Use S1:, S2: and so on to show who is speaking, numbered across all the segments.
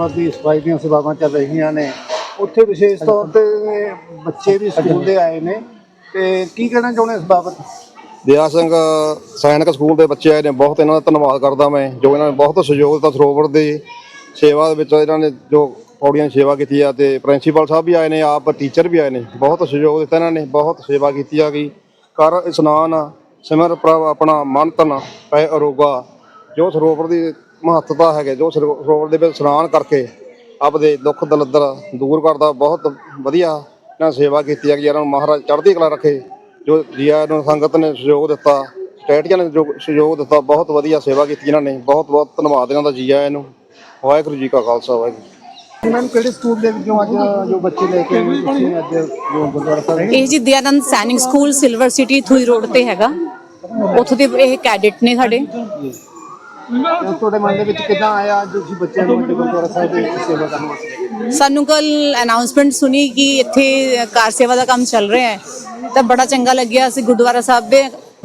S1: ਸਰੋਵਰ ਦੀ ਸਫ਼ਾਈ ਦੀਆਂ ਸੇਵਾਵਾਂ ਚੱਲ ਰਹੀਆਂ ਨੇ। ਉੱਥੇ ਵਿਸ਼ੇਸ਼ ਤੌਰ ਤੇ ਬੱਚੇ ਵੀ ਸਕੂਲ ਦੇ ਆਏ ਨੇ। ਤੇ ਕੀ ਕਹਿਣਾ ਚਾਹੁੰਦੇ ਇਸ ਬਾਬਤ?
S2: ਦਿਆ ਸਿੰਘ ਸੈਨਿਕ ਸਕੂਲ ਦੇ ਬੱਚੇ ਆਏ ਨੇ ਬਹੁਤ ਇਹਨਾਂ ਦਾ ਧੰਨਵਾਦ ਕਰਦਾ ਮੈਂ ਜੋ ਇਹਨਾਂ ਨੇ ਬਹੁਤ ਸਹਿਯੋਗ ਦਿੱਤਾ ਸਰੋਵਰ ਦੀ ਸੇਵਾ ਦੇ ਵਿੱਚ ਇਹਨਾਂ ਨੇ ਜੋ ਪੌੜੀਆਂ ਦੀ ਸੇਵਾ ਕੀਤੀ ਆ ਤੇ ਪ੍ਰਿੰਸੀਪਲ ਸਾਹਿਬ ਵੀ ਆਏ ਨੇ ਆਪ ਟੀਚਰ ਵੀ ਆਏ ਨੇ ਬਹੁਤ ਸਹਿਯੋਗ ਦਿੱਤਾ ਇਹਨਾਂ ਨੇ ਬਹੁਤ ਸੇਵਾ ਕੀਤੀ ਆ ਗਈ। ਕਰ ਇਸ਼ਨਾਨ ਸਿਮਰ ਪ੍ਰਭ ਆਪਣਾ ਮਨ ਤਨ ਪੈ ਅਰੋਗਾ ਜੋ ਸਰੋਵਰ ਦੀ ਮਹੱਤਤਾ ਹੈਗੇ ਜੋ ਸਰੋ- ਸਰੋਵਰ ਦੇ ਵਿੱਚ ਇਸ਼ਨਾਨ ਕਰਕੇ ਆਪਦੇ ਦੁੱਖ ਦਲਦਰ ਦੂਰ ਕਰਦਾ। ਬਹੁਤ ਵਧੀਆ ਇਹਨਾਂ ਸੇਵਾ ਕੀਤੀ ਆ ਕਿ ਇਹਨਾਂ ਨੂੰ ਮਹਾਰਾਜ ਚੜ੍ਹਦੀ ਕਲਾ ਰੱਖੇ ਜੋ ਜੀਆ ਨੂੰ ਸੰਗਤ ਨੇ ਸਹਿਯੋਗ ਦਿੱਤਾ ਸਟੇਟੀਆਂ ਨੇ ਜੋ ਸਹਿਯੋਗ ਦਿੱਤਾ ਬਹੁਤ ਵਧੀਆ ਸੇਵਾ ਕੀਤੀ ਇਹਨਾਂ ਨੇ। ਬਹੁਤ ਬਹੁਤ ਧੰਨਵਾਦ ਇਹਨਾਂ ਦਾ ਜੀਆ ਨੂੰ ਵਾਹਿਗੁਰੂ ਜੀ ਕਾ ਖਾਲਸਾ ਵਾਹਿਗੁਰੂ
S1: ਇਹਨਾਂ ਕਿਹੜੇ ਸਕੂਲ ਦੇ ਵਿੱਚੋਂ ਅੱਜ ਜੋ ਬੱਚੇ ਲੈ ਕੇ ਆਏ ਨੇ? ਤੁਸੀਂ ਅੱਜ ਜੋ ਗੁਰਦੁਆਰਾ ਸਾਹਿਬ
S3: ਇਹ ਜੀ Dayanand Sainik school silver city ਥੂਈ road ਤੇ ਹੈਗਾ। ਉੱਥੋਂ ਦੇ ਇਹ ਕੈਡਿਟ ਨੇ ਸਾਡੇ।
S1: ਤੇ ਤੁਹਾਡੇ ਮਨ ਦੇ ਵਿੱਚ ਕਿੱਦਾਂ ਆਇਆ ਅੱਜ ਤੁਸੀਂ ਬੱਚਿਆਂ ਨੂੰ ਅੱਜ ਗੁਰਦੁਆਰਾ ਸਾਹਿਬ ਦੇ ਵਿੱਚ ਸੇਵਾ ਕਰਨ ਵਾਸਤੇ?
S3: ਸਾਨੂੰ ਕੱਲ ਅਨਾਉਂਸਮੈਂਟ ਸੁਣੀ ਕਿ ਇੱਥੇ ਕਾਰ ਸੇਵਾ ਦਾ ਕੰਮ ਚੱਲ ਰਿਹਾ ਹੈ। ਤਾਂ ਬੜਾ ਚੰਗਾ ਲੱਗਿਆ। ਅਸੀਂ ਗੁਰਦੁਆਰਾ ਸਾਹਿਬ ਦੇ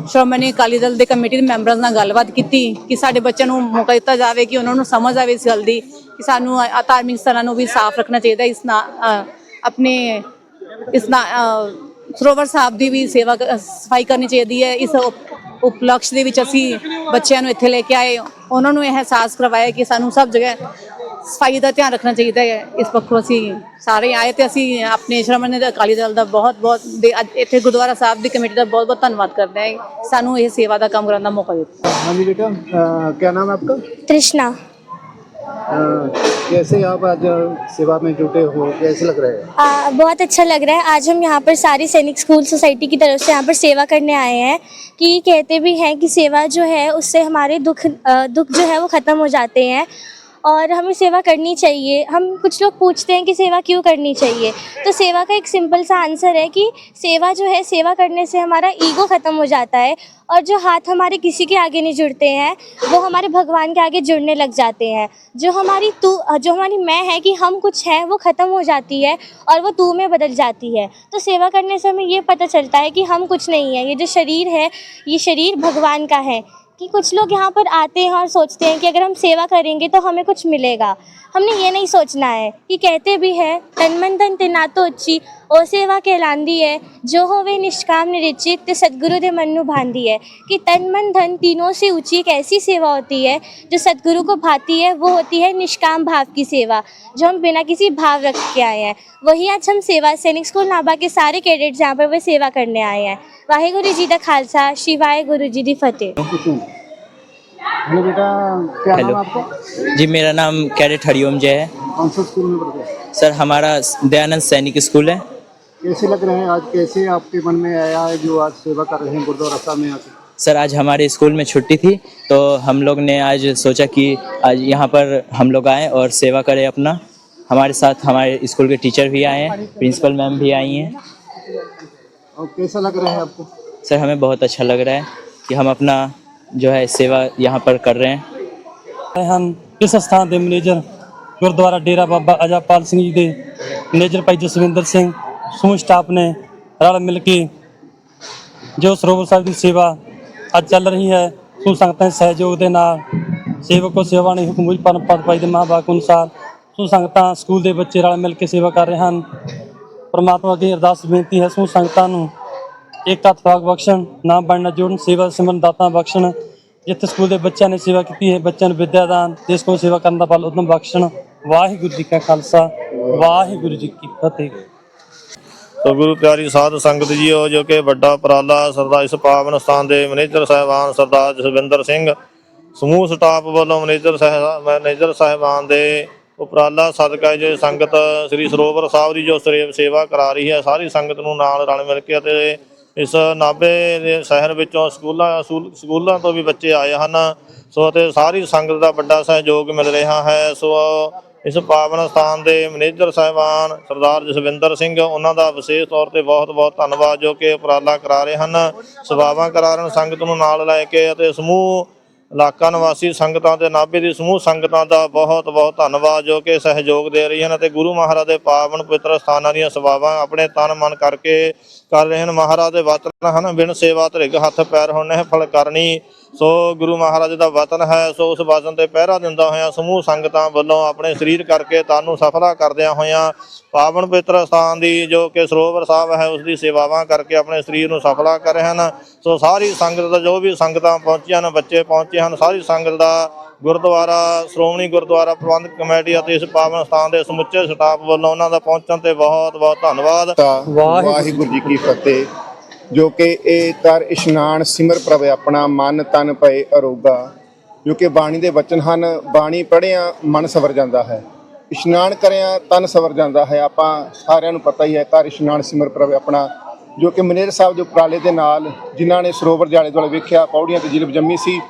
S3: ਸ਼੍ਰੋਮਣੀ ਅਕਾਲੀ ਦਲ ਦੇ ਕਮੇਟੀ ਦੇ ਮੈਂਬਰਾਂ ਨਾਲ ਗੱਲਬਾਤ ਕੀਤੀ ਕਿ ਸਾਡੇ ਬੱਚਿਆਂ ਨੂੰ ਮੌਕਾ ਦਿੱਤਾ ਜਾਵੇ ਕਿ ਉਹਨਾਂ ਨੂੰ ਸਮਝ ਆਵੇ ਇਸ ਗੱਲ ਦੀ ਕਿ ਸਾਨੂੰ ਅ- ਧਾਰਮਿਕ ਸਥਾਨਾਂ ਨੂੰ ਵੀ ਸਾਫ਼ ਰੱਖਣਾ ਚਾਹੀਦਾ ਇਸ ਨਾਲ ਅ, ਆਪਣੇ ਇਸ ਨਾਲ ਅ, ਸਰੋਵਰ ਸਾਹਿਬ ਦੀ ਵੀ ਸੇਵਾ ਕ- ਸਫ਼ਾਈ ਕਰਨੀ ਚਾਹੀਦੀ ਹੈ। ਇਸ ਉਪ- ਉਪਲਕਸ਼ ਦੇ ਵਿੱਚ ਅਸੀਂ ਬੱਚਿਆਂ ਨੂੰ ਇੱਥੇ ਲੈ ਕੇ ਆਏ ਉਹਨਾਂ ਨੂੰ ਇਹ ਅਹਿਸਾਸ ਕਰਵਾਇਆ ਕਿ ਸਾਨੂੰ ਸਭ ਜਗ੍ਹਾ ਸਫ਼ਾਈ ਦਾ ਧਿਆਨ ਰੱਖਣਾ ਚਾਹੀਦਾ ਹੈ। ਇਸ ਪੱਖੋਂ ਅਸੀਂ ਸਾਰੇ ਆਏ ਤੇ ਅਸੀਂ ਆਪਣੇ ਸ਼੍ਰੋਮਣੀ ਦੇ ਅਕਾਲੀ ਦਲ ਦਾ ਬਹੁਤ ਬਹੁਤ ਇੱਥੇ ਗੁਰਦੁਆਰਾ ਸਾਹਿਬ ਦੀ ਕਮੇਟੀ ਦਾ ਬਹੁਤ ਬਹੁਤ ਧੰਨਵਾਦ ਕਰਦੇ ਹਾਂ। ਸਾਨੂੰ ਇਹ ਸੇਵਾ ਦਾ ਕੰਮ ਕਰਨ ਦਾ ਮੌਕਾ ਦਿੱਤਾ।
S1: ਹਾਂਜੀ ਬੇਟਾ ਕੀ ਨਾਮ ਹੈ
S4: ਆਪਕਾ?
S1: ਤ੍ਰਿਸ਼ਨਾ। कैसे आप आज सेवा में जुटे हो? कैसे लग रहा है?
S4: आ, बहुत अच्छा लग रहा है। आज हम यहाँ पर सारी सैनिक स्कूल सोसाइटी की तरफ़ से यहाँ पर सेवा करने आए हैं कि कहते भी हैं कि सेवा जो है उससे हमारे दुख दुख जो है वो ख़त्म हो जाते हैं। और हमें सेवा करनी चाहिए। हम कुछ लोग पूछते हैं कि सेवा क्यों करनी चाहिए? तो सेवा का एक सिंपल सा आंसर है कि सेवा जो है, सेवा करने से हमारा ईगो ख़त्म हो जाता है और जो हाथ हमारे किसी के आगे नहीं जुड़ते हैं, वो हमारे भगवान के आगे जुड़ने लग जाते हैं। जो हमारी तू, जो हमारी मैं है कि हम कुछ हैं, वो ख़त्म हो जाती है और वो तू में बदल जाती है। तो सेवा करने से हमें ये पता चलता है कि हम कुछ नहीं है। ये जो शरीर है, ये शरीर भगवान का है। कि कुछ लोग यहाँ पर आते हैं और सोचते हैं कि अगर हम सेवा करेंगे तो हमें कुछ मिलेगा हमने ये नहीं सोचना है कि कहते भी है तन मन धन ते नातो उच्ची ओ सेवा कहलांदी है जो होवे निष्काम निरिचित सदगुरु दे मन नु भांदी है कि तन मन धन तीनों से ऊँची एक ऐसी सेवा होती है जो सदगुरु को भाती है वो होती है निष्काम भाव की सेवा जो हम बिना किसी भाव रख के आए हैं वही आज हम सेवा सैनिक स्कूल नाभा के सारे कैडेट्स यहाँ पर वो सेवा करने आए हैं वाहेगुरु जी का खालसा शिवाय गुरु जी दी फतेह
S1: हेलो बेटा क्या नाम आपका
S5: जी मेरा नाम कैडेट हरिओम जय है
S1: कौन सा स्कूल में पढ़ते हैं?
S5: सर हमारा दयानंद सैनिक स्कूल है।
S1: कैसे लग रहे हैं आज कैसे आपके मन में आया है जो आज सेवा कर रहे हैं गुरुद्वारा साहब में आके
S5: सर आज हमारे स्कूल में छुट्टी थी तो हम लोग ने आज सोचा कि आज यहाँ पर हम लोग आएँ और सेवा करें अपना हमारे साथ हमारे स्कूल के टीचर भी आए हैं प्रिंसिपल मैम भी आई हैं
S1: और कैसा लग रहा है आपको
S5: सर हमें बहुत अच्छा लग रहा है कि हम अपना जो है सेवा यहाँ पर कर रहे हैं
S6: ਆਏ ਹਨ ਇਸ ਸਥਾਨ ਦੇ ਮੈਨੇਜਰ ਗੁਰਦੁਆਰਾ ਡੇਰਾ ਬਾਬਾ ਅਜਾਪਾਲ ਸਿੰਘ ਜੀ ਦੇ ਮੈਨੇਜਰ ਭਾਈ ਜਸਵਿੰਦਰ ਸਿੰਘ ਸਮੂਹ ਸਟਾਫ ਨੇ ਰਲ ਮਿਲ ਕੇ ਜੋ ਸਰੋਵਰ ਸਾਹਿਬ ਦੀ ਸੇਵਾ ਅੱਜ ਚੱਲ ਰਹੀ ਹੈ, ਸੂ ਸੰਗਤਾਂ ਦੇ ਸਹਿਯੋਗ ਦੇ ਨਾਲ ਸੇਵਕੋ ਸੇਵਾ ਨੇ ਹੁਕਮ ਮੁਝ ਪਰਮ ਪਦ ਭਾਈ ਦੇ ਮਹਾਂਵਾਕ ਅਨੁਸਾਰ, ਸੋ ਸੰਗਤਾਂ, ਸਕੂਲ ਦੇ ਬੱਚੇ ਰਲ ਮਿਲ ਕੇ ਸੇਵਾ ਕਰ ਰਹੇ ਹਨ। ਪਰਮਾਤਮਾ ਅੱਗੇ ਅਰਦਾਸ ਬੇਨਤੀ ਹੈ, ਸੋ ਸੰਗਤਾਂ ਨੂੰ ਏਕਤਾ ਤਫਾਕ ਬਖਸ਼ਣ, ਨਾਮ ਬਣਨਾ ਜੋੜਨ, ਸੇਵਾ ਸਿਮਰਨ ਦਾਤਾ ਬਖਸ਼ਣ, ਜਿੱਥੇ ਸਕੂਲ ਦੇ ਬੱਚਿਆਂ ਨੇ ਸੇਵਾ ਕੀਤੀ ਹੈ, ਬੱਚਿਆਂ ਨੂੰ ਵਿੱਦਿਆ ਦਾਨ, ਦੇਸ਼ ਕੋਲ ਸੇਵਾ ਕਰਨ ਦਾ ਫਲ ਉਦਮ ਬਖਸ਼ਣ। ਵਾਹਿਗੁਰੂ ਜੀ ਕਾ ਖਾਲਸਾ, ਵਾਹਿਗੁਰੂ ਜੀ ਕੀ ਫਤਿਹ।
S7: ਸੋ ਗੁਰੂ ਪਿਆਰੀ ਸਾਧ ਸੰਗਤ ਜੀਓ ਜੋ ਕਿ ਵੱਡਾ ਉਪਰਾਲਾ ਸਰਦਾਰ ਇਸ ਪਾਵਨ ਸਥਾਨ ਦੇ ਮੈਨੇਜਰ ਸਾਹਿਬਾਨ ਸਰਦਾਰ ਜਸਵਿੰਦਰ ਸਿੰਘ, ਸਮੂਹ ਸਟਾਫ ਵੱਲੋਂ ਮੈਨੇਜਰ ਸਾਹਿਬ ਮੈਨੇਜਰ ਸਾਹਿਬਾਨ ਦੇ ਉਪਰਾਲਾ ਸਦਕਾ ਜੋ ਸੰਗਤ ਸ੍ਰੀ ਸਰੋਵਰ ਸਾਹਿਬ ਦੀ ਜੋ ਸਰੇ- ਸੇਵਾ ਕਰਾ ਰਹੀ ਹੈ, ਸਾਰੀ ਸੰਗਤ ਨੂੰ ਨਾਲ ਰਲ ਮਿਲ ਕੇ ਅਤੇ ਇਸ ਨਾਭੇ ਦੇ ਸ਼ਹਿਰ ਵਿੱਚੋਂ ਸਕੂਲਾਂ, ਸਕੂਲ- ਸਕੂਲਾਂ ਤੋਂ ਵੀ ਬੱਚੇ ਆਏ ਹਨ। ਸੋ ਅਤੇ ਸਾਰੀ ਸੰਗਤ ਦਾ ਵੱਡਾ ਸਹਿਯੋਗ ਮਿਲ ਰਿਹਾ ਹੈ। ਸੋ ਇਸ ਪਾਵਨ ਸਥਾਨ ਦੇ ਮੈਨੇਜਰ ਸਾਹਿਬਾਨ ਸਰਦਾਰ ਜਸਵਿੰਦਰ ਸਿੰਘ, ਉਹਨਾਂ ਦਾ ਵਿਸ਼ੇਸ਼ ਤੌਰ ਤੇ ਬਹੁਤ-ਬਹੁਤ ਧੰਨਵਾਦ, ਜੋ ਕਿ ਉਪਰਾਲਾ ਕਰਾ ਰਹੇ ਹਨ। ਸੇਵਾਵਾਂ ਕਰਾ ਰਹੇ ਹਨ, ਸੰਗਤ ਨੂੰ ਨਾਲ ਲੈ ਕੇ ਅਤੇ ਸਮੂਹ, ਇਲਾਕਾ ਨਿਵਾਸੀ ਸੰਗਤਾਂ ਤੇ ਨਾਭੇ ਦੀ ਸਮੂਹ ਸੰਗਤਾਂ ਦਾ ਬਹੁਤ-ਬਹੁਤ ਧੰਨਵਾਦ, ਜੋ ਕਿ ਸਹਿਯੋਗ ਦੇ ਰਹੀ ਹਨ ਅਤੇ ਗੁਰੂ ਮਹਾਰਾਜ ਦੇ ਪਾਵਨ ਪਵਿੱਤਰ ਸਥਾਨਾਂ ਦੀਆਂ ਸੇਵਾਵਾਂ ਆਪਣੇ ਤਨ ਮਨ ਕਰਕੇ ਕਰ ਰਹੇ ਹਨ। ਮਹਾਰਾਜ ਦੇ ਵਚਨ ਹਨ, ਬਿਨ ਸੇਵਾ ਧਰਿਗ ਹੱਥ ਪੈਰ ਹੋਣੇ ਫਲ ਕਰਨੀ ਸੋ ਗੁਰੂ ਮਹਾਰਾਜ ਦਾ ਵਤਨ ਹੈ, ਸੋ ਉਸ ਵਤਨ ਤੇ ਪਹਿਰਾ ਦਿੰਦਾ ਹੋਇਆ, ਸਮੂਹ ਸੰਗਤਾਂ ਵੱਲੋਂ ਆਪਣੇ ਸਰੀਰ ਕਰਕੇ ਤਾਨੂੰ ਸਫਲਾ ਕਰਦਿਆਂ ਹੋਇਆਂ, ਪਾਵਨ ਪਵਿੱਤਰ ਸਥਾਨ ਦੀ ਜੋ ਕਿ ਸਰੋਵਰ ਸਾਹਿਬ ਹੈ ਉਸ ਦੀ ਸੇਵਾਵਾਂ ਕਰਕੇ ਆਪਣੇ ਸਰੀਰ ਨੂੰ ਸਫਲਾ ਕਰ ਰਹੇ ਹਨ। ਸੋ ਸਾਰੀ ਸੰਗਤ ਦਾ ਜੋ ਵੀ ਸੰਗਤਾਂ ਪਹੁੰਚੀਆਂ ਹਨ, ਬੱਚੇ ਪਹੁੰਚੇ ਹਨ, ਸਾਰੀ ਸੰਗਤ ਦਾ ਗੁਰਦੁਆਰਾ, ਸ਼੍ਰੋਮਣੀ ਗੁਰਦੁਆਰਾ ਪ੍ਰਬੰਧਕ ਕਮੇਟੀ ਅਤੇ ਇਸ ਪਾਵਨ ਸਥਾਨ ਦੇ ਸਮੁੱਚੇ ਸਟਾਫ ਵੱਲੋਂ ਉਹਨਾਂ ਦਾ ਪਹੁੰਚਣ ਤੇ ਬਹੁਤ ਬਹੁਤ ਧੰਨਵਾਦ।
S8: ਵਾਹਿਗੁਰੂ ਜੀ ਕੀ ਫਤਿਹ। ਜੋ ਕਿ ਇਹ ਤਰ ਇਸ਼ਨਾਨ ਸਿਮਰ ਪ੍ਰਭ ਆਪਣਾ ਮਨ ਤਨ ਭਏ ਅਰੋਗਾ। ਜੋ ਕਿ ਬਾਣੀ ਦੇ ਵਚਨ ਹਨ, ਬਾਣੀ ਪੜ੍ਹਿਆ ਮਨ ਸਵਰ ਜਾਂਦਾ ਹੈ। ਇਸ਼ਨਾਨ ਕਰਿਆ ਤਨ ਸਵਰ ਜਾਂਦਾ ਹੈ। ਆਪਾਂ ਸਾਰਿਆਂ ਨੂੰ ਪਤਾ ਹੀ ਹੈ ਘਰ ਇਸ਼ਨਾਨ ਸਿਮਰ ਪ੍ਰਭ ਆਪਣਾ। ਜੋ ਕਿ ਮਨੇਰ ਸਾਹਿਬ ਦੇ ਉਪਰਾਲੇ ਦੇ ਨਾਲ ਜਿਨ੍ਹਾਂ ਨੇ ਸਰੋਵਰ ਜਾਲੇ ਦੁਆਲੇ ਵੇਖਿਆ, ਪੌੜੀਆਂ ਤੇ ਜਿਲਬ ਜੰਮੀ ਸੀ।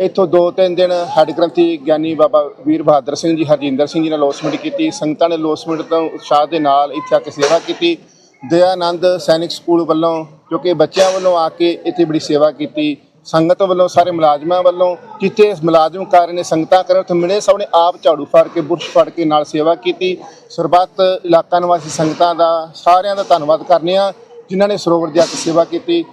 S8: ਇੱਥੋਂ ਦੋ ਤਿੰਨ ਦਿਨ ਹੈਡ ਗ੍ਰੰਥੀ ਗਿਆਨੀ ਬਾਬਾ ਵੀਰ ਬਹਾਦਰ ਸਿੰਘ ਜੀ, ਹਰਜਿੰਦਰ ਸਿੰਘ ਜੀ ਨੇ ਲੋਸਮੈਂਟ ਕੀਤੀ। ਸੰਗਤਾਂ ਨੇ ਲੋਸਮੈਂਟ ਤੋਂ ਉਤਸ਼ਾਹ ਦੇ ਨਾਲ ਇੱਥੇ ਆ ਕੇ ਸੇਵਾ ਕੀਤੀ। ਦਇਆਨੰਦ ਸੈਨਿਕ ਸਕੂਲ ਵੱਲੋਂ ਜੋ ਕਿ ਬੱਚਿਆਂ ਵੱਲੋਂ ਆ ਕੇ ਇੱਥੇ ਬੜੀ ਸੇਵਾ ਕੀਤੀ, ਸੰਗਤ ਵੱਲੋਂ, ਸਾਰੇ ਮੁਲਾਜ਼ਮਾਂ ਵੱਲੋਂ, ਜਿੱਥੇ ਮੁਲਾਜ਼ਮ ਕਾਰਨ ਨੇ ਸੰਗਤਾਂ ਕਰ ਉੱਥੇ ਮਿਲੇ ਸਭ ਨੇ ਆਪ ਝਾੜੂ ਫੜ ਕੇ, ਬੁਰਸ਼ ਫੜ ਕੇ ਨਾਲ ਸੇਵਾ ਕੀਤੀ। ਸਰਬੱਤ ਇਲਾਕਾ ਨਿਵਾਸੀ ਸੰਗਤਾਂ ਦਾ ਸਾਰਿਆਂ ਦਾ ਧੰਨਵਾਦ ਕਰਨੇ ਆ, ਜਿਨ੍ਹਾਂ ਨੇ ਸਰੋਵਰ ਦੀ ਆ ਕੇ ਸੇਵਾ ਕੀਤੀ।